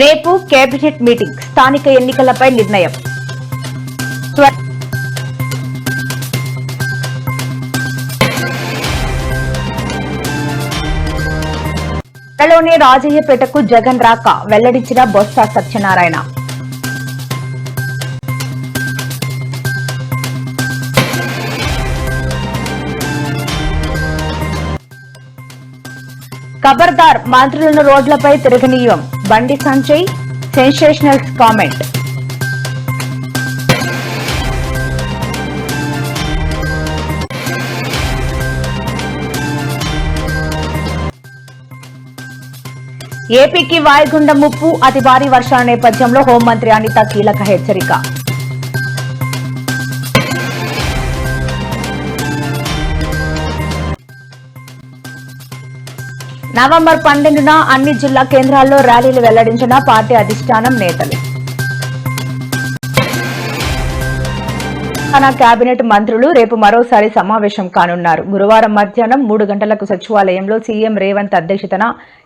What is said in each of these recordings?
రేపు cabinet meeting స్థానిక ఎన్నికలపై నిర్ణయం. త్వరలోనే రాజయ్యపేటకు జగన్ రాక వెల్లడించిన బొత్స సత్యనారాయణ. ఖబర్దార్ మంత్రులను రోడ్లపై తిరగనీయం. Bandi Sanjay sensational comment. ఏపీకి వాయుగుండ ముప్పు అతి భారీ వర్షాల నేపథ్యంలో హోంమంత్రి అనిత కీలక హెచ్చరిక. నవంబర్ పన్నెండున అన్ని జిల్లా కేంద్రాల్లో ర్యాలీలు వెల్లడించిన పార్టీ అధిష్టానం నేతలు. తెలంగాణ కేబినెట్ మంత్రులు రేపు మరోసారి సమావేశం కానున్నారు. గురువారం మధ్యాహ్నం మూడు గంటలకు సచివాలయంలో సీఎం రేవంత్ అధ్యక్షతన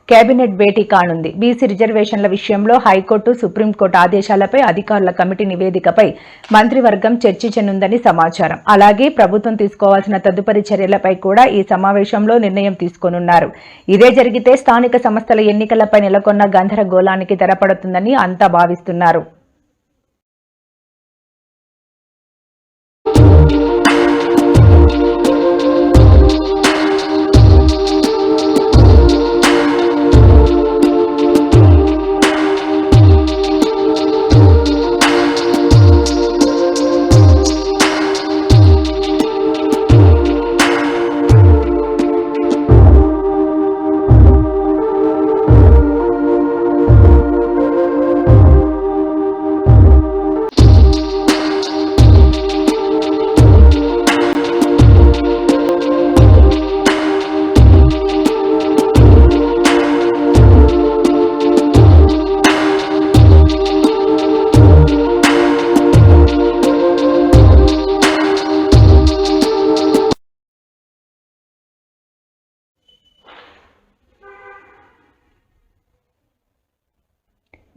కేబినెట్ భేటీ కానుంది. బీసీ రిజర్వేషన్ల విషయంలో హైకోర్టు సుప్రీంకోర్టు ఆదేశాలపై అధికారుల కమిటీ నివేదికపై మంత్రివర్గం చర్చించనుందని సమాచారం. అలాగే ప్రభుత్వం తీసుకోవాల్సిన తదుపరి చర్యలపై కూడా ఈ సమావేశంలో నిర్ణయం తీసుకోనున్నారు. ఇదే జరిగితే స్థానిక సంస్థల ఎన్నికలపై నెలకొన్న గందరగోళానికి తెరపడుతుందని అంతా భావిస్తున్నారు.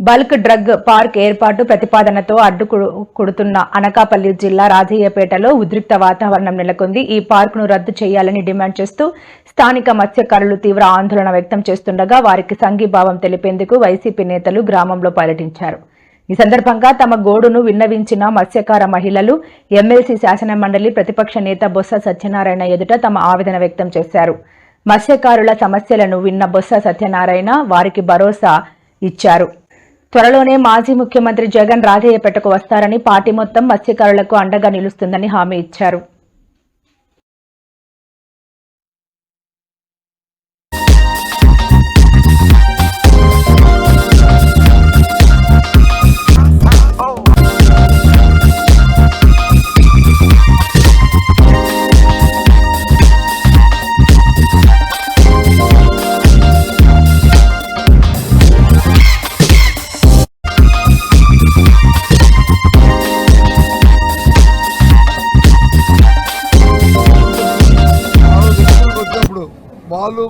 బల్క్ డ్రగ్ పార్క్ ఏర్పాటు ప్రతిపాదనతో అడ్డుకుడుతున్న అనకాపల్లి జిల్లా రాజయ్యపేటలో ఉద్రిక్త వాతావరణం నెలకొంది. ఈ పార్కును రద్దు చేయాలని డిమాండ్ చేస్తూ స్థానిక మత్స్యకారులు తీవ్ర ఆందోళన వ్యక్తం చేస్తుండగా వారికి సంఘీభావం తెలిపేందుకు వైసీపీ నేతలు గ్రామంలో పర్యటించారు. ఈ సందర్భంగా తమ గోడును విన్నవించిన మత్స్యకార మహిళలు ఎమ్మెల్సీ శాసన మండలి ప్రతిపక్ష నేత బొత్స సత్యనారాయణ ఎదుట తమ ఆవేదన వ్యక్తం చేశారు. మత్స్యకారుల సమస్యలను విన్న బొత్స సత్యనారాయణ వారికి భరోసా ఇచ్చారు. త్వరలోనే మాజీ ముఖ్యమంత్రి జగన్ రాజయ్యపేటకు వస్తారని పార్టీ మొత్తం మత్స్యకారులకు అండగా నిలుస్తుందని హామీ ఇచ్చారు.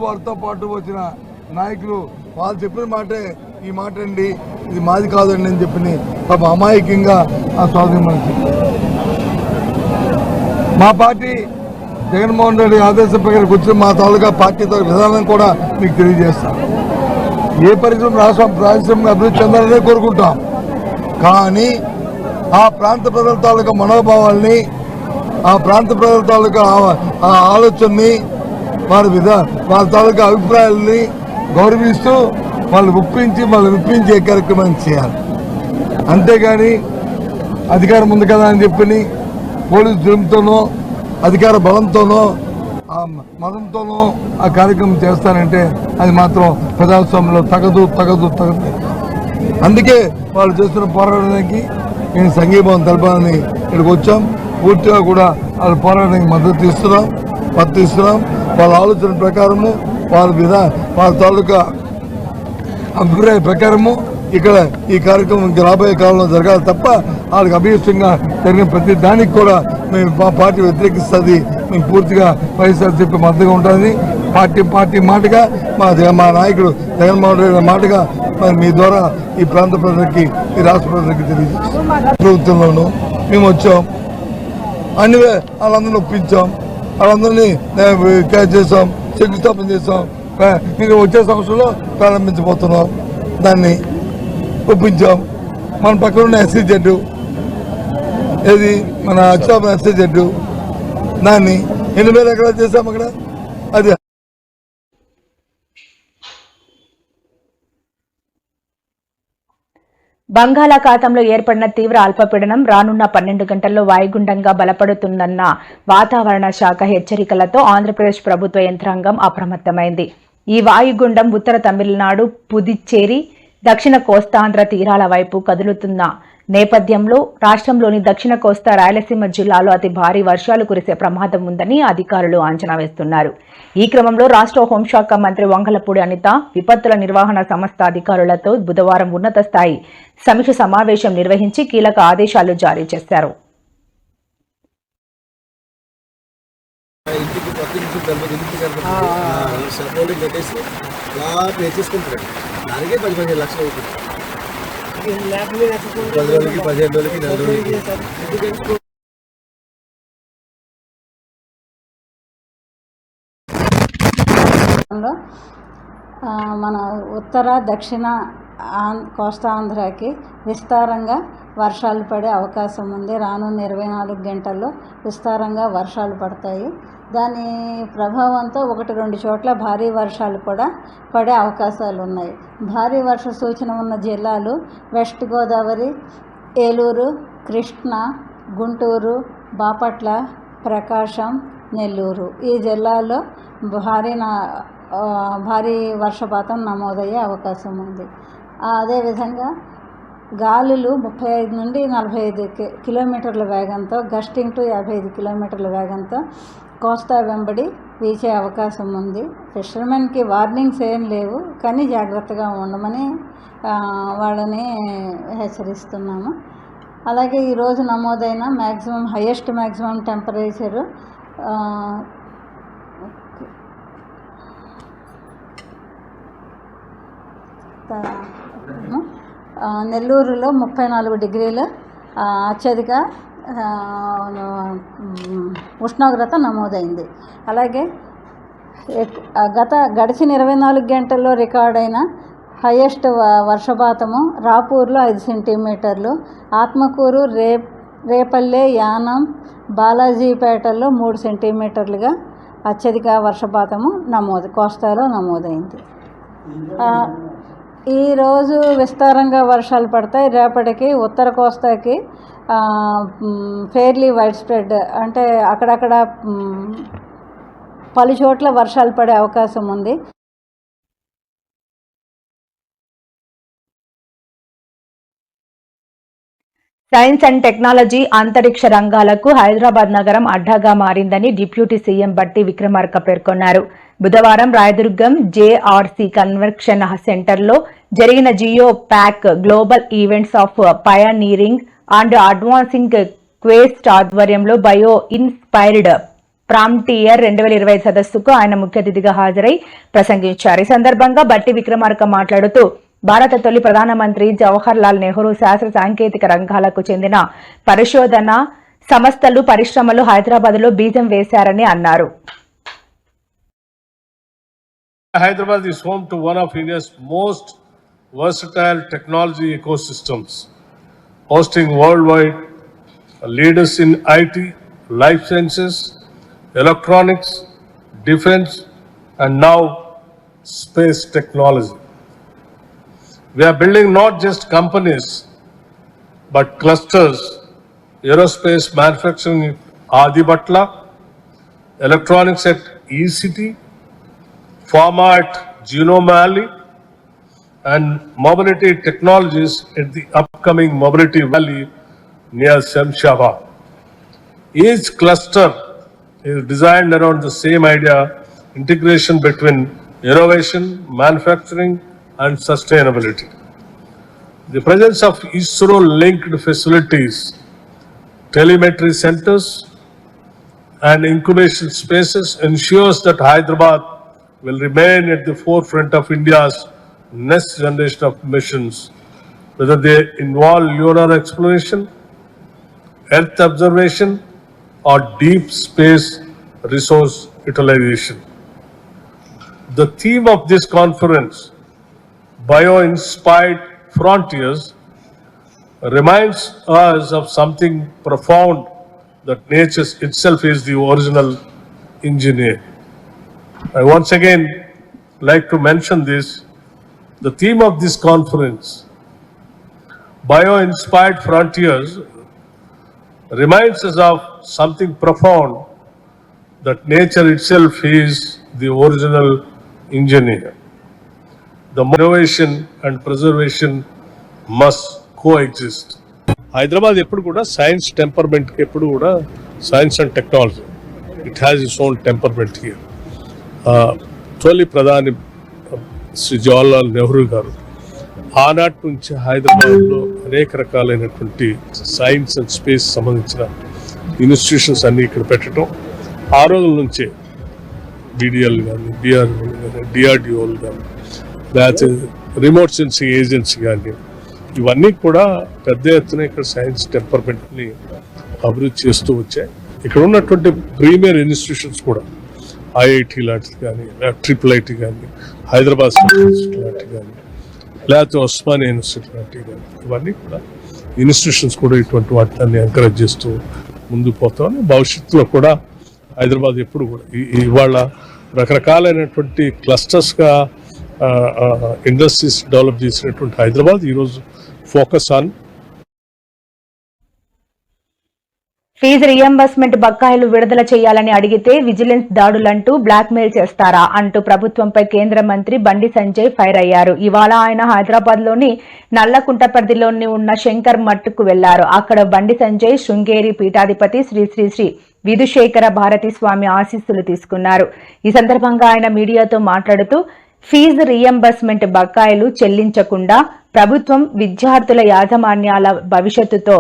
వారితో పాటు వచ్చిన నాయకులు వాళ్ళు చెప్పిన మాటే ఈ మాట అండి. ఇది మాది కాదండి అని చెప్పి పాప అమాయకంగా ఆ స్వాధీనం మనకి. మా పార్టీ జగన్మోహన్ రెడ్డి ఆదేశం ప్రకారం వచ్చిన మా తాలూకా పార్టీతో విధానం కూడా మీకు తెలియజేస్తాం. ఏ పరిశ్రమ రాష్ట్రం పారిశ్రామిక అభివృద్ధి చెందాలనే కోరుకుంటాం. కానీ ఆ ప్రాంత ప్రజల తాలూకా మనోభావాల్ని ఆ ప్రాంత ప్రజల తాలూకా ఆ ఆలోచనని వారి విధా వాళ్ళ తాలూకా అభిప్రాయాల్ని గౌరవిస్తూ వాళ్ళు ఒప్పించి వాళ్ళు విప్పించే కార్యక్రమం చేయాలి. అంతేగాని అధికారం ఉంది కదా అని చెప్పి పోలీసు జులుముతోనో అధికార బలంతోనో ఆ మతంతోనో ఆ కార్యక్రమం చేస్తానంటే అది మాత్రం ప్రజాస్వామ్యంలో తగదు తగదు తగదు. అందుకే వాళ్ళు చేస్తున్న పోరాటానికి నేను సంఘీభావం తెలపాలని ఇక్కడికి వచ్చాం. పూర్తిగా కూడా వాళ్ళ పోరాటానికి మద్దతు ఇస్తున్నాం. వర్తిస్తున్నాం వాళ్ళ ఆలోచన ప్రకారము వాళ్ళ విధా వాళ్ళ తాలూకా అభిప్రాయ ప్రకారము ఇక్కడ ఈ కార్యక్రమం రాబోయే కాలంలో జరగాలి తప్ప వాళ్ళకి అభీష్టంగా జరిగిన ప్రతి దానికి కూడా మేము మా పార్టీ వ్యతిరేకిస్తుంది. మేము పూర్తిగా వైఎస్ఆర్సీపీ మద్దతుగా ఉంటుంది పార్టీ పార్టీ మాటగా మా మా నాయకుడు జగన్మోహన్ రెడ్డి మాటగా మరి మీ ద్వారా ఈ ప్రాంత ప్రజలకి ఈ రాష్ట్ర ప్రజలకి తెలియజేస్తాం ప్రభుత్వంలోనూ మేము వచ్చాం. అన్ని వే- వాళ్ళందరినీ ఒప్పించాం. వాళ్ళందరినీ క్యాచ్ చేసాం శంకుస్థాపన చేసాం ఇంకా వచ్చే సంవత్సరంలో ప్రారంభించబోతున్నాం దాన్ని ఒప్పించాం మన పక్కన ఉన్న ఎస్సీ జడ్డు ఏది మన అక్షాపన ఎస్సీ జడ్డు దాన్ని ఎన్ని వేల ఎకరాలు చేసాం అక్కడ అది బంగాళాఖాతంలో ఏర్పడిన తీవ్ర అల్పపీడనం రానున్న పన్నెండు గంటల్లో వాయుగుండంగా బలపడుతుందన్న వాతావరణ శాఖ హెచ్చరికలతో ఆంధ్రప్రదేశ్ ప్రభుత్వ యంత్రాంగం అప్రమత్తమైంది. ఈ వాయుగుండం ఉత్తర తమిళనాడు పుదుచ్చేరి దక్షిణ కోస్తాంధ్ర తీరాల వైపు కదులుతున్న నేపథ్యంలో రాష్ట్రంలోని దక్షిణ కోస్తా రాయలసీమ జిల్లాలో అతి భారీ వర్షాలు కురిసే ప్రమాదం ఉందని అధికారులు అంచనా వేస్తున్నారు ఈ క్రమంలో రాష్ట్ర హోంశాఖ మంత్రి వంగలపూడి అనిత విపత్తుల నిర్వహణ సంస్థ అధికారులతో బుధవారం ఉన్నత స్థాయి సమీక్ష సమావేశం నిర్వహించి కీలక ఆదేశాలు జారీ చేశారు దానికే పది పదిహేను లక్షలు అవుతుంది పది రోజులకి పదిహేను రోజులకి నెల రోజులకి మన ఉత్తర దక్షిణ ఆంధ్ర కోస్తా ఆంధ్రాకి విస్తారంగా వర్షాలు పడే అవకాశం ఉంది. రానున్న ఇరవై నాలుగు గంటల్లో విస్తారంగా వర్షాలు పడతాయి. దాని ప్రభావంతో ఒకటి రెండు చోట్ల భారీ వర్షాలు కూడా పడే అవకాశాలు ఉన్నాయి. భారీ వర్ష సూచన ఉన్న జిల్లాలు వెస్ట్ గోదావరి ఏలూరు కృష్ణా గుంటూరు బాపట్ల ప్రకాశం నెల్లూరు. ఈ జిల్లాల్లో భారీ నా భారీ వర్షపాతం నమోదయ్యే అవకాశం ఉంది. అదేవిధంగా గాలులు ముప్పై ఐదు నుండి నలభై ఐదు కిలోమీటర్ల వేగంతో గస్టింగ్ టు యాభై ఐదు కిలోమీటర్ల వేగంతో కోస్తా వెంబడి వీచే అవకాశం ఉంది. ఫిషర్మెన్కి వార్నింగ్స్ ఏం లేవు కానీ జాగ్రత్తగా ఉండమని వాళ్ళని హెచ్చరిస్తున్నాము. అలాగే ఈరోజు నమోదైన మ్యాక్సిమం హయ్యెస్ట్ మ్యాక్సిమం టెంపరేచరు ఆ, నెల్లూరులో ముప్పై నాలుగు డిగ్రీలు అత్యధిక ఉష్ణోగ్రత నమోదైంది. అలాగే గత గడిచిన ఇరవై నాలుగు గంటల్లో రికార్డైన హయ్యెస్ట్ వర్షపాతము రాపూర్లో ఐదు సెంటీమీటర్లు ఆత్మకూరు రే రేపల్లె యానం బాలాజీపేటలో మూడు సెంటీమీటర్లుగా అత్యధిక వర్షపాతము నమోదు కోస్తాలో నమోదైంది. ఈరోజు విస్తారంగా వర్షాలు పడతాయి. రేపటికి ఉత్తర కోస్తాకి ఫెయిర్లీ వైడ్ స్ప్రెడ్ అంటే అక్కడక్కడ పలు చోట్ల వర్షాలు పడే అవకాశం ఉంది. సైన్స్ అండ్ టెక్నాలజీ అంతరిక్ష రంగాలకు హైదరాబాద్ నగరం అడ్డాగా మారిందని డిప్యూటీ సీఎం బట్టి విక్రమార్క పేర్కొన్నారు. బుధవారం రాయదుర్గం జేఆర్సీ కన్వెన్షన్ సెంటర్లో జరిగిన Jio pack global events of pioneering and advancing quest ఆధ్వర్యంలో బయో ఇన్స్పైర్డ్ ప్రాంటియర్ రెండు వేల ఇరవై సదస్సుకు ఆయన ముఖ్య అతిథిగా హాజరై ప్రసంగించారు. ఈ సందర్భంగా బట్టి విక్రమార్క మాట్లాడుతూ భారత తొలి ప్రధానమంత్రి జవహర్ లాల్ నెహ్రూ శాస్త్ర సాంకేతిక రంగాలకు చెందిన పరిశోధన సంస్థలు పరిశ్రమలు హైదరాబాద్లో బీజం వేశారని అన్నారు. Hyderabad is home to one of India's most versatile technology ecosystems, hosting worldwide leaders in IT, life sciences, electronics, defense, and now space technology. We are building not just companies, but clusters, aerospace manufacturing at Adibhatla, electronics at ECT, pharma at Genome and mobility technologies at the upcoming Mobility Valley near Shemshabad. Each cluster is designed around the same idea, integration between innovation, manufacturing, and sustainability. The presence of ISRO-linked facilities, telemetry centers, and incubation spaces ensures that Hyderabad will remain at the forefront of India's next generation of missions, whether they involve lunar exploration, Earth observation, or deep space resource utilization. The theme of this conference, Bio-Inspired Frontiers, reminds us of something profound that nature itself is the original engineer. I once again like to mention this. The theme of this conference, Bio-Inspired Frontiers, reminds us of something profound that nature itself is the original engineer. The innovation and preservation must coexist. Hyderabad ఎప్పుడు కూడా science టెంపర్మెంట్కి ఎప్పుడు కూడా science and technology it has its own temperament here తొలి ప్రధాని శ్రీ జవహర్లాల్ నెహ్రూ గారు ఆనాటి నుంచి హైదరాబాద్లో అనేక రకాలైనటువంటి సైన్స్ అండ్ స్పేస్ సంబంధించిన ఇన్స్టిట్యూషన్స్ అన్నీ ఇక్కడ పెట్టడం. ఆ రోజుల నుంచే బీడిఎల్ కానీ డిఆర్ఓలు కానీ డిఆర్డిఓలు కానీ లేకపోతే రిమోట్ సెన్సింగ్ ఏజెన్సీ కానీ ఇవన్నీ కూడా పెద్ద ఎత్తున ఇక్కడ సైన్స్ టెంపర్మెంట్ని అభివృద్ధి చేస్తూ వచ్చాయి. ఇక్కడ ఉన్నటువంటి ప్రీమియర్ ఇన్స్టిట్యూషన్స్ కూడా ఐఐటి లాంటిది కానీ ట్రిపుల్ ఐటి కానీ హైదరాబాద్ యూనివర్సిటీ లాంటివి కానీ లేకపోతే ఉస్మానియా యూనివర్సిటీ లాంటివి కానీ ఇవన్నీ కూడా ఇన్స్టిట్యూషన్స్ కూడా ఇటువంటి వాటిని ఎంకరేజ్ చేస్తూ ముందుకు పోతామని భవిష్యత్తులో కూడా హైదరాబాద్ ఎప్పుడు కూడా ఈ- ఇవాళ రకరకాలైనటువంటి క్లస్టర్స్గా ఇండస్ట్రీస్ డెవలప్ చేసినటువంటి హైదరాబాద్ ఈరోజు ఫోకస్ ఆన్ ఫీజు రియంబర్స్మెంట్ బకాయిలు విడుదల చేయాలని అడిగితే విజిలెన్స్ దాడులంటూ బ్లాక్మెయిల్ చేస్తారా అంటూ ప్రభుత్వంపై కేంద్ర మంత్రి బండి సంజయ్ ఫైర్ అయ్యారు. ఇవాళ ఆయన హైదరాబాద్లోని నల్లకుంట పరిధిలోని ఉన్న శంకర్ మట్టుకు వెళ్ళారు. అక్కడ బండి సంజయ్ శృంగేరి పీఠాధిపతి శ్రీ శ్రీ శ్రీ విధుశేఖర భారతి స్వామి ఆశీస్సులు తీసుకున్నారు. ఈ సందర్భంగా ఆయన మీడియాతో మాట్లాడుతూ ఫీజు రియంబర్స్మెంట్ బకాయిలు చెల్లించకుండా ప్రభుత్వం విద్యార్థుల యాజమాన్యాల భవిష్యత్తుతో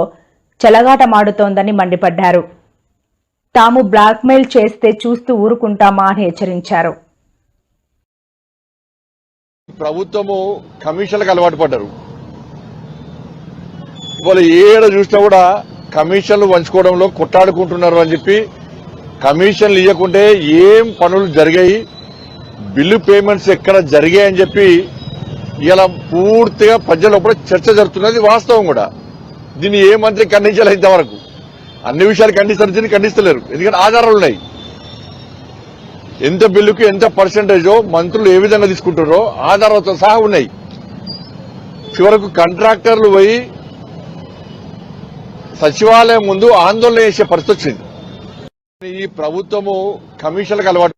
చెలగాటమాడుతోందని మండిపడ్డారు. తాము బ్లాక్మెయిల్ చేస్తే చూస్తూ ఊరుకుంటామా అని హెచ్చరించారు. ప్రభుత్వము కమిషన్లకు అలవాటు పడ్డారు. వాళ్ళు ఏడ చూసినా కూడా కమిషన్లు పంచుకోవడంలో కొట్టాడుకుంటున్నారు అని చెప్పి కమిషన్లు ఇవ్వకుంటే ఏం పనులు జరిగాయి బిల్లు పేమెంట్స్ ఎక్కడ జరిగాయని చెప్పి ఇలా పూర్తిగా ప్రజల చర్చ జరుగుతున్నది వాస్తవం కూడా. దీన్ని ఏ మంత్రి ఖండించాలి ఇంతవరకు. అన్ని విషయాలు ఖండిస్తారు దీన్ని ఖండిస్తలేరు. ఎందుకంటే ఆధారాలు ఉన్నాయి. ఎంత బిల్లుకు ఎంత పర్సెంటేజో మంత్రులు ఏ విధంగా తీసుకుంటారో ఆధారాలతో సహా ఉన్నాయి. చివరకు కాంట్రాక్టర్లు పోయి సచివాలయం ముందు ఆందోళన చేసే పరిస్థితి వచ్చింది. ఈ ప్రభుత్వము కమిషన్లకు అలవాటు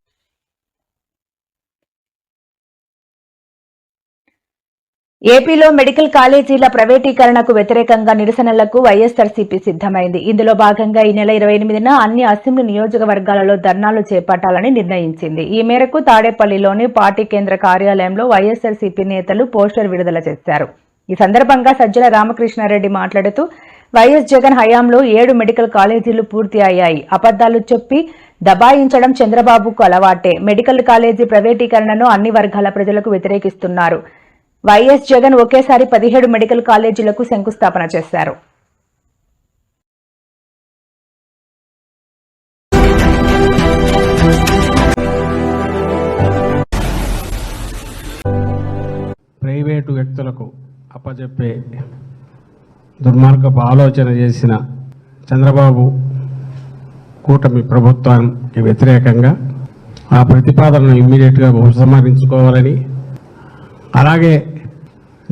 ఏపీలో మెడికల్ కాలేజీల ప్రైవేటీకరణకు వ్యతిరేకంగా నిరసనలకు వైఎస్ఆర్సీపీ సిద్దమైంది ఇందులో భాగంగా ఈ నెల ఇరవై ఎనిమిదిన అన్ని అసెంబ్లీ నియోజకవర్గాలలో ధర్నాలు చేపట్టాలని నిర్ణయించింది. ఈ మేరకు తాడేపల్లిలోని పార్టీ కేంద్ర కార్యాలయంలో వైఎస్ఆర్సీపీ నేతలు పోస్టర్ విడుదల చేశారు. ఈ సందర్భంగా సజ్జల రామకృష్ణారెడ్డి మాట్లాడుతూ వైఎస్ జగన్ హయాంలో ఏడు మెడికల్ కాలేజీలు పూర్తి అయ్యాయి. అబద్దాలు చెప్పి దబాయించడం చంద్రబాబుకు అలవాటే. మెడికల్ కాలేజీ ప్రైవేటీకరణను అన్ని వర్గాల ప్రజలకు వ్యతిరేకిస్తున్నారు. వైఎస్ జగన్ ఒకేసారి పదిహేడు మెడికల్ కాలేజీలకు శంకుస్థాపన చేశారు. ప్రైవేటు వ్యక్తులకు అప్పచెప్పే దుర్మార్గపు ఆలోచన చేసిన చంద్రబాబు కూటమి ప్రభుత్వానికి వ్యతిరేకంగా ఆ ప్రతిపాదనను ఇమ్మీడియట్గా ఉపసంహరించుకోవాలని అలాగే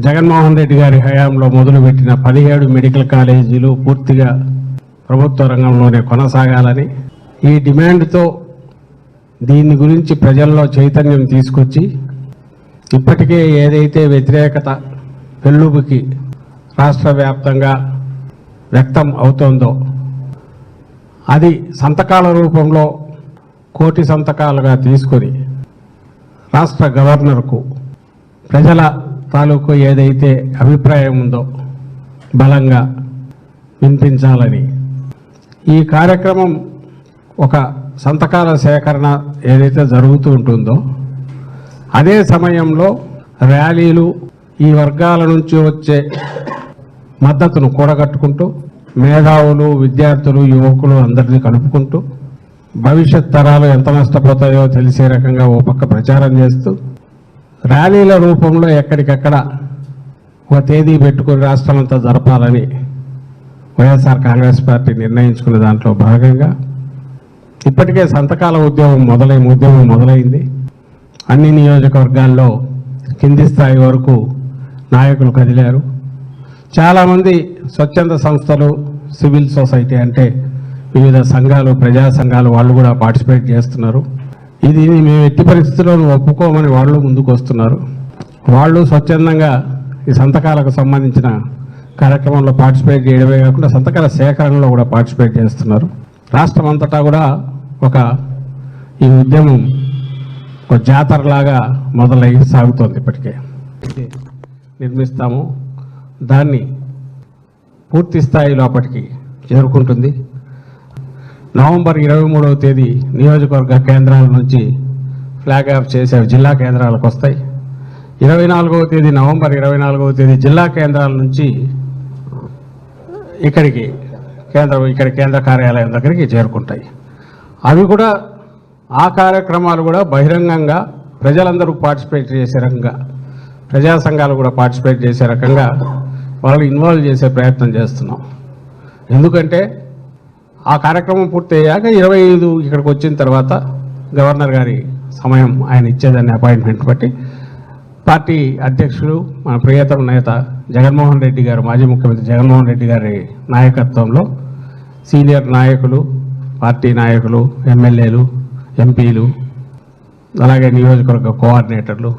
జగన్మోహన్ రెడ్డి గారి హయాంలో మొదలుపెట్టిన పదిహేడు మెడికల్ కాలేజీలు పూర్తిగా ప్రభుత్వ రంగంలోనే కొనసాగాలని ఈ డిమాండ్తో దీని గురించి ప్రజల్లో చైతన్యం తీసుకొచ్చి ఇప్పటికే ఏదైతే వ్యతిరేకత పెళ్ళుబుకి రాష్ట్ర వ్యాప్తంగా వ్యక్తం అవుతోందో అది సంతకాల రూపంలో కోటి సంతకాలుగా తీసుకొని రాష్ట్ర గవర్నర్కు ప్రజల తాలూకు ఏదైతే అభిప్రాయం ఉందో బలంగా వినిపించాలని. ఈ కార్యక్రమం ఒక సంతకాల సేకరణ ఏదైతే జరుగుతూ ఉంటుందో అదే సమయంలో ర్యాలీలు ఈ వర్గాల నుంచి వచ్చే మద్దతును కూడగట్టుకుంటూ మేధావులు విద్యార్థులు యువకులు అందరినీ కలుపుకుంటూ భవిష్యత్ తరాలు ఎంత నష్టపోతాయో తెలిసే రకంగా ఓ పక్క ప్రచారం చేస్తూ ర్యాలీల రూపంలో ఎక్కడికక్కడ ఒక తేదీ పెట్టుకుని రాష్ట్రాలంతా జరపాలని వైఎస్ఆర్ కాంగ్రెస్ పార్టీ నిర్ణయించుకున్న దాంట్లో భాగంగా ఇప్పటికే సంతకాల ఉద్యమం మొదలై ఉద్యమం మొదలైంది. అన్ని నియోజకవర్గాల్లో కింది స్థాయి వరకు నాయకులు కదిలారు. చాలామంది స్వచ్ఛంద సంస్థలు సివిల్ సొసైటీ అంటే వివిధ సంఘాలు ప్రజా సంఘాలు వాళ్ళు కూడా పార్టిసిపేట్ చేస్తున్నారు. ఇది మేము ఎట్టి పరిస్థితుల్లోనూ ఒప్పుకోమని వాళ్ళు ముందుకు వస్తున్నారు. వాళ్ళు స్వచ్ఛందంగా ఈ సంతకాలకు సంబంధించిన కార్యక్రమంలో పార్టిసిపేట్ చేయడమే కాకుండా సంతకాల సేకరణలో కూడా పార్టిసిపేట్ చేస్తున్నారు. రాష్ట్రం అంతటా కూడా ఒక ఈ ఉద్యమం ఒక జాతరలాగా మొదలై సాగుతోంది ఇప్పటికే. నిర్మిస్తాము. దాన్ని పూర్తి స్థాయి లోపలికి చేరుకుంటుంది. నవంబర్ ఇరవై మూడవ తేదీ నియోజకవర్గ కేంద్రాల నుంచి ఫ్లాగ్ ఆఫ్ చేసే జిల్లా కేంద్రాలకు వస్తాయి. ఇరవై నాలుగవ తేదీ నవంబర్ ఇరవై నాలుగవ తేదీ జిల్లా కేంద్రాల నుంచి ఇక్కడికి కేంద్ర ఇక్కడ కేంద్ర కార్యాలయం దగ్గరికి చేరుకుంటాయి. అవి కూడా ఆ కార్యక్రమాలు కూడా బహిరంగంగా ప్రజలందరూ పార్టిసిపేట్ చేసే రకంగా ప్రజా సంఘాలు కూడా పార్టిసిపేట్ చేసే రకంగా వాళ్ళు ఇన్వాల్వ్ చేసే ప్రయత్నం చేస్తున్నాం. ఎందుకంటే ఆ కార్యక్రమం పూర్తయ్యాక ఇరవై ఐదు ఇక్కడికి వచ్చిన తర్వాత గవర్నర్ గారి సమయం ఆయన ఇచ్చేదాన్ని అపాయింట్మెంట్ బట్టి పార్టీ అధ్యక్షులు మన ప్రియతమ నేత జగన్మోహన్ రెడ్డి గారు మాజీ ముఖ్యమంత్రి జగన్మోహన్ రెడ్డి గారి నాయకత్వంలో సీనియర్ నాయకులు పార్టీ నాయకులు ఎమ్మెల్యేలు ఎంపీలు అలాగే నియోజకవర్గ కోఆర్డినేటర్లు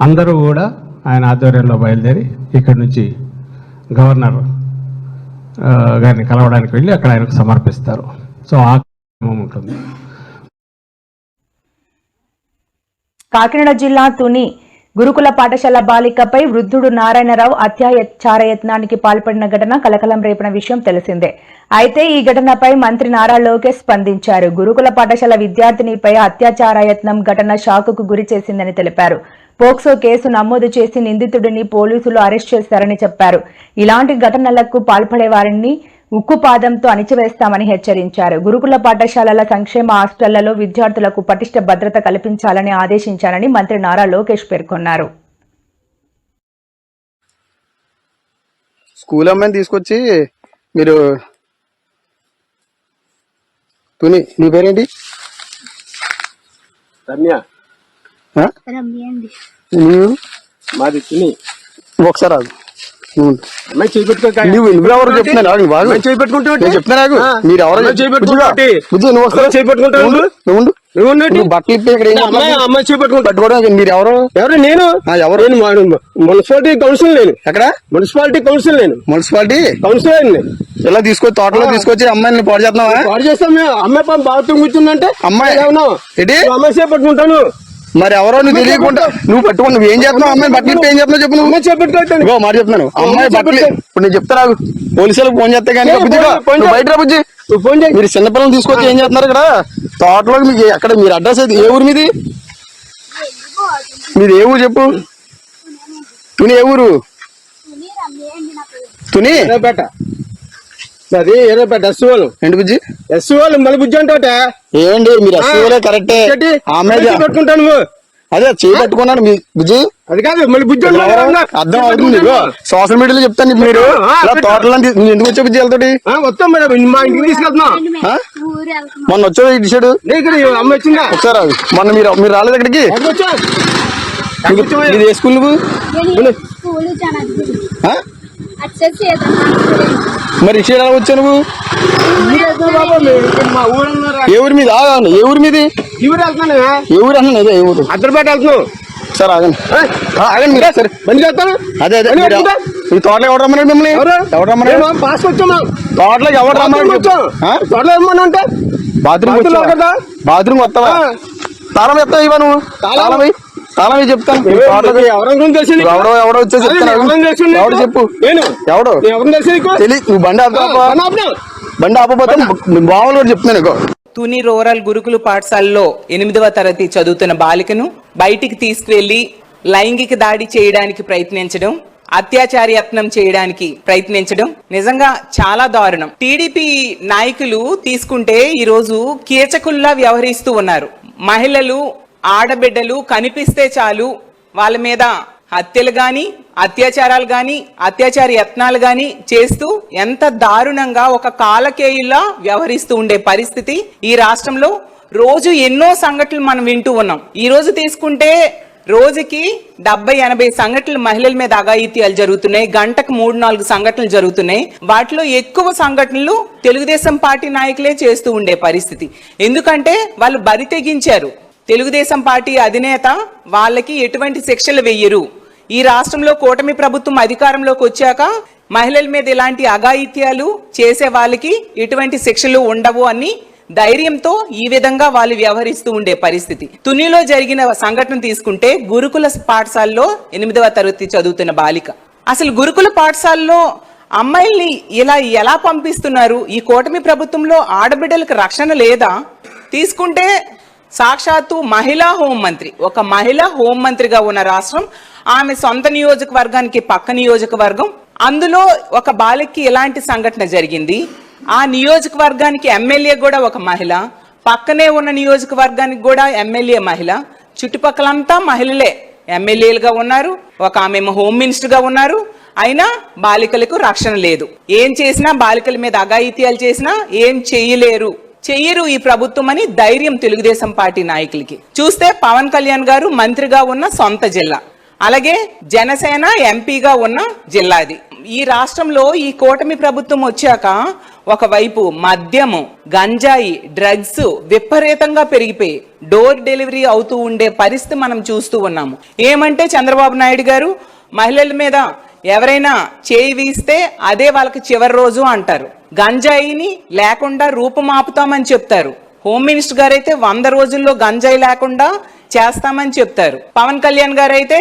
అందరూ కూడా ఆయన ఆధ్వర్యంలో బయలుదేరి ఇక్కడి నుంచి గవర్నర్ గారిని కలవడానికి వెళ్ళి అక్కడ ఆయనకు సమర్పిస్తారు. సో ఆ క్రమం ఉంటుంది. కాకినాడ జిల్లా తుని గురుకుల పాఠశాల బాలికపై వృద్ధుడు నారాయణరావు అత్యాచారయత్నానికి పాల్పడిన ఘటన కలకలం రేపిన విషయం తెలిసిందే. అయితే ఈ ఘటనపై మంత్రి నారా లోకేష్ స్పందించారు. గురుకుల పాఠశాల విద్యార్థినిపై అత్యాచారయత్నం ఘటన షాకుకు గురి చేసిందని తెలిపారు. పోక్సో కేసు నమోదు చేసి నిందితుడిని పోలీసులు అరెస్ట్ చేశారని చెప్పారు. ఇలాంటి ఘటనలకు పాల్పడే వారిని ఉక్కుపాదంతో అణిచివేస్తామని హెచ్చరించారు. గురుకుల పాఠశాలల సంక్షేమ హాస్టళ్ళలో విద్యార్థులకు పటిష్ట భద్రత కల్పించాలని ఆదేశించారని మంత్రి నారా లోకేష్ పేర్కొన్నారు. స్కూల్ అమ్మాయిని తీసుకొచ్చి మీరు తుని నీ పేరేంటి? రమ్య. మాది తిని. ఒకసారి నువ్వు. నువ్వెవరు చెప్తున్నాను బాగు చేపెట్టుకుంటే. మీరు ఎవరో చేపెట్టుకుంటే నువ్వు చేపెట్టుకుంటే బట్టలు ఇప్పి ఇక్కడ ఏం అమ్మాయి మీరు ఎవరు? ఎవరు? నేను? ఆ, ఎవరు? నేను మా- మున్సిపాలిటీ కౌన్సిల్ నేను. ఎక్కడ? మున్సిపాలిటీ కౌన్సిల్ నేను. మున్సిపాలిటీ? కౌన్సిలర్ నేను. ఇలా తీసుకొచ్చి తోటలో తీసుకొచ్చి అమ్మాయిని పాడు చేస్తున్నావా? పాడు చేస్తాం మేము. అమ్మాయి పాపం బాత్రూమ్ కూర్చుందంటే అమ్మాయి? ఏమన్నా? ఏంటి? అమ్మాయి చేపట్టుకుంటాను మరి ఎవరో నువ్వు తెలియకుండా నువ్వు పట్టుకో నువ్వు ఏం చేస్తున్నావు అమ్మాయి బట్టలు ఏం చేస్తున్నావు చెప్పు నువ్వు? చేపెట్టుకోవద్దండి ఇగో మాట చెప్తున్నాను. అమ్మాయి బట్టలు. ఇప్పుడు నేను చెప్తాను ఆగు. పోలీసులకు ఫోన్ చేస్తే కానీ. బయట రా బుజ్జి. నువ్వు ఫోన్ చేయి. మీరు చిన్నపిల్లలు తీసుకొచ్చి ఏం చేస్తున్నారు ఇక్కడ? తోటలో మీకు ఎక్కడ మీరు అడ్రస్ ఏది? ఏ ఊరు మీది? మీది ఏ ఊరు చెప్పు? తుని ఏ ఊరు? తుని అది ఎర్రపేట ఎస్ వాళ్ళు ఏంటి బుజ్జి? ఎస్ వాళ్ళు మళ్ళీ బుజ్జి అంటే ఏమండి మీరు ఎస్సీలే కరెక్టే? ఆమె పెట్టుకుంటాను నువ్వు. అదే చేయి పట్టుకున్నాను మీ బుజ్జి. అది కాదు మళ్ళీ బుజ్జి. అర్థం అవుతుంది సోషల్ మీడియాలో చెప్తాను మీరు. తోటలో ఎందుకు వచ్చే బుజ్జి వెళ్తాడు వస్తాం మేడం. మా ఇంటికి తీసుకెళ్తున్నా. మొన్న వచ్చావు ఇటు సైడు అమ్మ వచ్చిందా? ఒకసారి. మొన్న మీరు మీరు రాలేదు ఇక్కడికి? ఇది ఇది ఏ స్కూల్ నువ్వు? మరి ఎలా వచ్చావు నువ్వు? ఊరి మీద? ఆగండి ఏ ఊరి మీది? ఊరు అన్న అదే ఊరు అద్దరిపేట వెళ్తున్నావు? సార్ ఆగండి. ఆ, ఆగండి మీరు. సరే. బండి చేస్తాను. అదే అదే? ఈ తోటలో ఎవరు రమ్మన్నాడు మిమ్మల్ని? ఎవరు? ఎవరు రమ్మన్నాడు మేము పాస్ వచ్చాము. తోటలోకి ఎవరు రమ్మన్నాడు వచ్చాం ఆ? త్వరలో ఏమన్నా అంటే బాత్రూమ్? బాత్రూమ్ వస్తావా. తాళం ఎత్తావు ఇవ్వ నువ్వు? తాళం? ఇయ్యి చెప్తాను? ఎవడో ఎవడో వచ్చి చెప్తాను? ఎవడు చెప్పు నేను ఎవడు నేను ఎవరిని తెలిసి నీకు? తెలి నువ్వు బండి? బండి ఆపపోతే బావులు కూడా చెప్తున్నాను ఇగో తుని రూరల్ గురుకుల పాఠశాలలో ఎనిమిదవ తరగతి చదువుతున్న బాలికను బయటికి తీసుకువెళ్ళి లైంగిక దాడి చేయడానికి ప్రయత్నించడం అత్యాచార యత్నం చేయడానికి ప్రయత్నించడం నిజంగా చాలా దారుణం టీడీపీ నాయకులు తీసుకుంటే ఈరోజు కీచకుల్లా వ్యవహరిస్తూ ఉన్నారు మహిళలు ఆడబిడ్డలు కనిపిస్తే చాలు వాళ్ళ మీద హత్యలు కానీ అత్యాచారాలు కానీ అత్యాచార యత్నాలు కానీ చేస్తూ ఎంత దారుణంగా ఒక కాలకేయులా వ్యవహరిస్తూ ఉండే పరిస్థితి ఈ రాష్ట్రంలో. రోజు ఎన్నో సంఘటనలు మనం వింటూ ఉన్నాం. ఈ రోజు తీసుకుంటే రోజుకి డెబ్బై ఎనభై సంఘటనలు మహిళల మీద అఘాయిత్యాలు జరుగుతున్నాయి. గంటకు మూడు నాలుగు సంఘటనలు జరుగుతున్నాయి. వాటిలో ఎక్కువ సంఘటనలు తెలుగుదేశం పార్టీ నాయకులే చేస్తూ ఉండే పరిస్థితి. ఎందుకంటే వాళ్ళు బరి తెగించారు. తెలుగుదేశం పార్టీ అధినేత వాళ్ళకి ఎటువంటి శిక్షలు వెయ్యరు ఈ రాష్ట్రంలో కూటమి ప్రభుత్వం అధికారంలోకి వచ్చాక మహిళల మీద ఇలాంటి అఘాయిత్యాలు చేసే వాళ్ళకి ఎటువంటి శిక్షలు ఉండవు అని ధైర్యంతో ఈ విధంగా వాళ్ళు వ్యవహరిస్తూ ఉండే పరిస్థితి. తునిలో జరిగిన సంఘటన తీసుకుంటే గురుకుల పాఠశాలలో ఎనిమిదవ తరగతి చదువుతున్న బాలిక. అసలు గురుకుల పాఠశాలలో అమ్మాయిల్ని ఇలా ఎలా పంపిస్తున్నారు? ఈ కూటమి ప్రభుత్వంలో ఆడబిడ్డలకు రక్షణ లేదా? తీసుకుంటే సాక్షాత్తు మహిళా హోంమంత్రి. ఒక మహిళా హోంమంత్రిగా ఉన్న రాష్ట్రం ఆమె సొంత నియోజకవర్గానికి పక్క నియోజకవర్గం. అందులో ఒక బాలికకి ఎలాంటి సంఘటన జరిగింది? ఆ నియోజకవర్గానికి ఎమ్మెల్యే కూడా ఒక మహిళ పక్కనే ఉన్న నియోజకవర్గానికి కూడా ఎమ్మెల్యే మహిళ. చుట్టుపక్కలంతా మహిళలే. ఎమ్మెల్యేలుగా ఉన్నారు ఒక ఆమె హోమ్ మినిస్టర్గా ఉన్నారు. అయినా బాలికలకు రక్షణ లేదు. ఏం చేసినా బాలికల మీద అఘాయిత్యాలు చేసినా ఏం చేయలేరు. చెయ్యరు ఈ ప్రభుత్వం అని ధైర్యం తెలుగుదేశం పార్టీ నాయకులకి. చూస్తే పవన్ కళ్యాణ్ గారు మంత్రిగా ఉన్న సొంత జిల్లా. అలాగే జనసేన ఎంపీగా ఉన్న జిల్లాది. ఈ రాష్ట్రంలో ఈ కూటమి ప్రభుత్వం వచ్చాక ఒకవైపు మద్యము గంజాయి డ్రగ్స్ విపరీతంగా పెరిగిపోయి డోర్ డెలివరీ అవుతూ ఉండే పరిస్థితి మనం చూస్తూ ఉన్నాము. ఏమంటే చంద్రబాబు నాయుడు గారు మహిళల మీద ఎవరైనా చేయి వీస్తే అదే వాళ్ళకి చివరి రోజు అంటారు. గంజాయిని లేకుండా రూపుమాపుతామని చెప్తారు. హోమ్ మినిస్టర్ గారు అయితే వంద రోజుల్లో గంజాయి లేకుండా చేస్తామని చెప్తారు. పవన్ కళ్యాణ్ గారు అయితే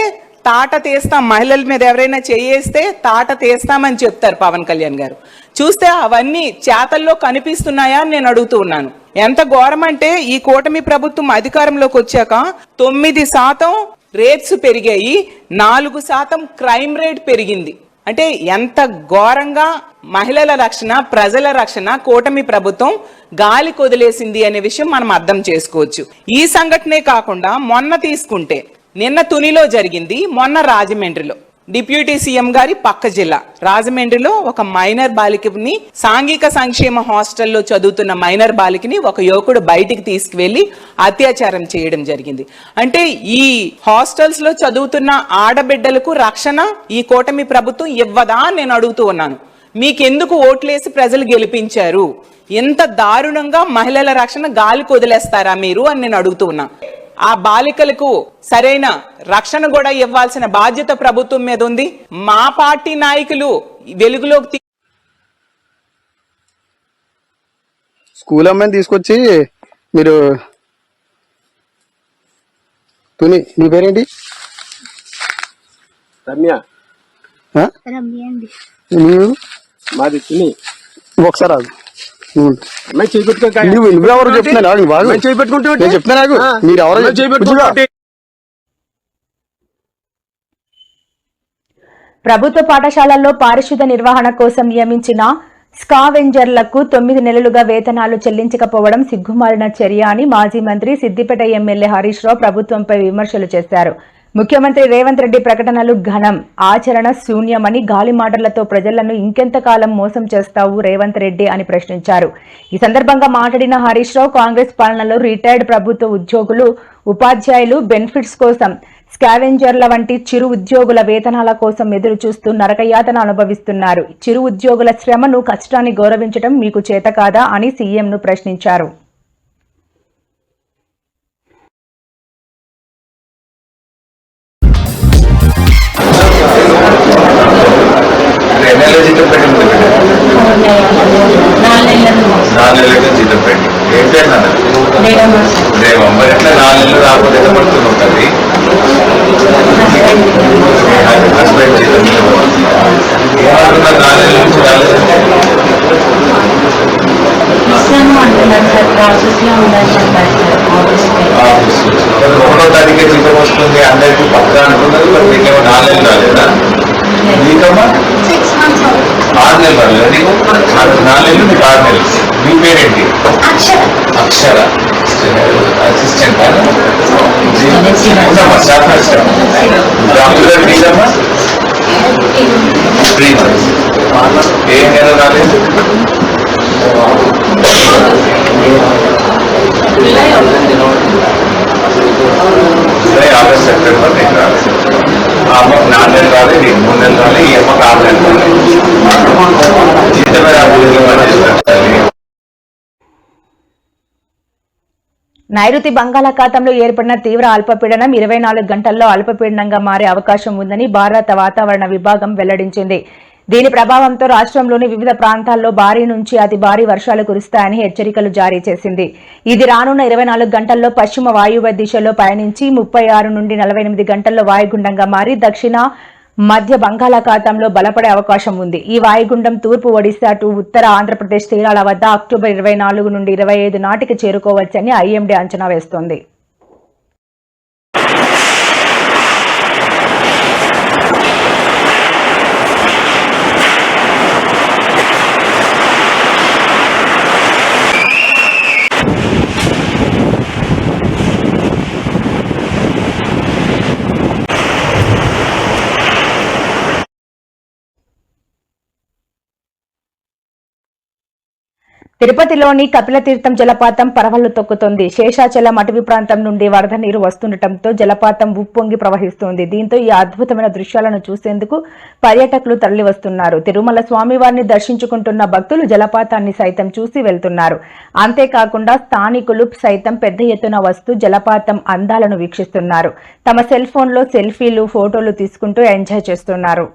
తాట తీస్తాం మహిళల మీద ఎవరైనా చేయేస్తే తాట తీస్తామని చెప్తారు పవన్ కళ్యాణ్ గారు. చూస్తే అవన్నీ చేతల్లో కనిపిస్తున్నాయా అని నేను అడుగుతూ ఉన్నాను. ఎంత ఘోరం అంటే ఈ కూటమి ప్రభుత్వం అధికారంలోకి వచ్చాక తొమ్మిది శాతం రేట్స్ పెరిగాయి నాలుగు శాతం క్రైమ్ రేట్ పెరిగింది. అంటే ఎంత ఘోరంగా మహిళల రక్షణ ప్రజల రక్షణ కూటమి ప్రభుత్వం గాలి కొదిలేసింది అనే విషయం మనం అర్థం చేసుకోవచ్చు. ఈ సంఘటనే కాకుండా మొన్న తీసుకుంటే నిన్న తునిలో జరిగింది మొన్న రాజమండ్రిలో. డిప్యూటీ సీఎం గారి పక్క జిల్లా. రాజమండ్రిలో ఒక మైనర్ బాలికని సాంఘిక సంక్షేమ హాస్టల్లో చదువుతున్న మైనర్ బాలికని ఒక యువకుడు బయటికి తీసుకువెళ్ళి అత్యాచారం చేయడం జరిగింది. అంటే ఈ హాస్టల్స్లో చదువుతున్న ఆడబిడ్డలకు రక్షణ ఈ కూటమి ప్రభుత్వం ఇవ్వదా అని నేను అడుగుతూ ఉన్నాను. మీకెందుకు ఓట్లేసి ప్రజలు గెలిపించారు? ఎంత దారుణంగా మహిళల రక్షణ గాలి కొదిలేస్తారా మీరు అని నేను అడుగుతూ ఉన్నా. ఆ బాలికలకు సరైన రక్షణ కూడా ఇవ్వాల్సిన బాధ్యత ప్రభుత్వం మీద ఉంది. మా పార్టీ నాయకులు వెలుగులోకి స్కూల్ అమ్మాయిని తీసుకొచ్చి మీరు తుని నీ పేరేంటి? రమ్య. ఆ? రమ్య అండి. నీవు? మాది తిని. ఒకసారి రాదు నువ్వు అమ్మాయి చేపెట్టుకో నువ్వు నువ్వెవరో చెప్తున్నా నాకు బాగు చేపెట్టుకుంటే నేను చెప్తున్నా నాకు. మీరు ఎవరో కూర్చోగా. ప్రభుత్వ పాఠశాలల్లో పారిశుద్ధ నిర్వహణ కోసం నియమించిన స్కావెంజర్లకు తొమ్మిది నెలలుగా వేతనాలు చెల్లించకపోవడం సిగ్గుమాలిన చర్య అని మాజీ మంత్రి సిద్దిపేట ఎమ్మెల్యే హరీష్ రావు ప్రభుత్వంపై విమర్శలు చేశారు. ముఖ్యమంత్రి రేవంత్ రెడ్డి ప్రకటనలు ఘనం. ఆచరణ శూన్యమని గాలి మాటలతో ప్రజలను ఇంకెంతకాలం మోసం చేస్తావు రేవంత్ రెడ్డి అని ప్రశ్నించారు. ఈ సందర్భంగా మాట్లాడిన హరీష్ రావు కాంగ్రెస్ పాలనలో రిటైర్డ్ ప్రభుత్వ ఉద్యోగులు ఉపాధ్యాయులు బెనిఫిట్స్ కోసం స్కావెంజర్ల వంటి చిరు ఉద్యోగుల వేతనాల కోసం ఎదురు చూస్తూ నరకయాతన అనుభవిస్తున్నారు. చిరు ఉద్యోగుల శ్రమను కష్టాన్ని గౌరవించడం మీకు చేత కాదా అని సీఎంను ప్రశ్నించారు. నాలుగు నెలలకి జీతం పెట్టి ఏం పేరు నాన్న? దేవం మరి ఎట్లా నాలుగు నెలలు రాకపోతే ఎంత పడుతుంది ఉంటుంది హస్బెండ్ జీతం ఏమంటున్నారు నాలుగు నెలల నుంచి రాలేదు? ఒకటో తారీఖే జీతం వస్తుంది అందరికీ పక్కా అనుకున్నది మరి మీకేమో నాలుగు నెలలు రాలేదా? మంత్స్ ఆరు నెలలు రాలేదా నీకు? నాలుగు నెలలు నీకు ఆరు నెలలు. పేరేంటి? Akshara. Assistant staff doctor three months ఏ నెల రాలేదు? జూలై ఆగస్ట్ సెప్టెంబర్ నీకు రాలేదు. ఆ అమ్మకు నాలుగు నెలలు రాలేదు మూడు నెలలు రాలేదు ఈ అమ్మకు ఆరు నెలలు రాలేదు. జీతమే రాలేదు నైరుతి బంగాళాఖాతంలో ఏర్పడిన తీవ్ర అల్పపీడనం ఇరవై నాలుగు గంటల్లో అల్పపీడనంగా మారే అవకాశం ఉందని భారత వాతావరణ విభాగం వెల్లడించింది. దీని ప్రభావంతో రాష్ట్రంలోని వివిధ ప్రాంతాల్లో భారీ నుంచి అతి భారీ వర్షాలు కురుస్తాయని హెచ్చరికలు జారీ చేసింది. ఇది రానున్న ఇరవై నాలుగు గంటల్లో పశ్చిమ వాయువ్య దిశలో పయనించి ముప్పై ఆరు నుండి నలభై ఎనిమిది గంటల్లో వాయుగుండంగా మారి దక్షిణ మధ్య బంగాళాఖాతంలో బలపడే అవకాశం ఉంది. ఈ వాయుగుండం తూర్పు ఒడిశా టు ఉత్తర ఆంధ్రప్రదేశ్ తీరాల వద్ద అక్టోబర్ ఇరవై నాలుగు నుండి ఇరవై ఐదు నాటికి చేరుకోవచ్చని ఐఎండీ అంచనా వేస్తోంది. తిరుపతిలోని కపిలతీర్థం జలపాతం పరవళ్ళు తొక్కుతోంది. శేషాచలం అటవీ ప్రాంతం నుండి వరద నీరు వస్తుండటంతో జలపాతం ఉప్పొంగి ప్రవహిస్తోంది. దీంతో ఈ అద్భుతమైన దృశ్యాలను చూసేందుకు పర్యాటకులు తరలివస్తున్నారు. తిరుమల స్వామివారిని దర్శించుకుంటున్న భక్తులు జలపాతాన్ని సైతం చూసి వెళ్తున్నారు. అంతేకాకుండా స్థానికులు సైతం పెద్ద ఎత్తున వస్తూ జలపాతం అందాలను వీక్షిస్తున్నారు. తమ సెల్ ఫోన్లో సెల్ఫీలు ఫోటోలు తీసుకుంటూ ఎంజాయ్ చేస్తున్నారు.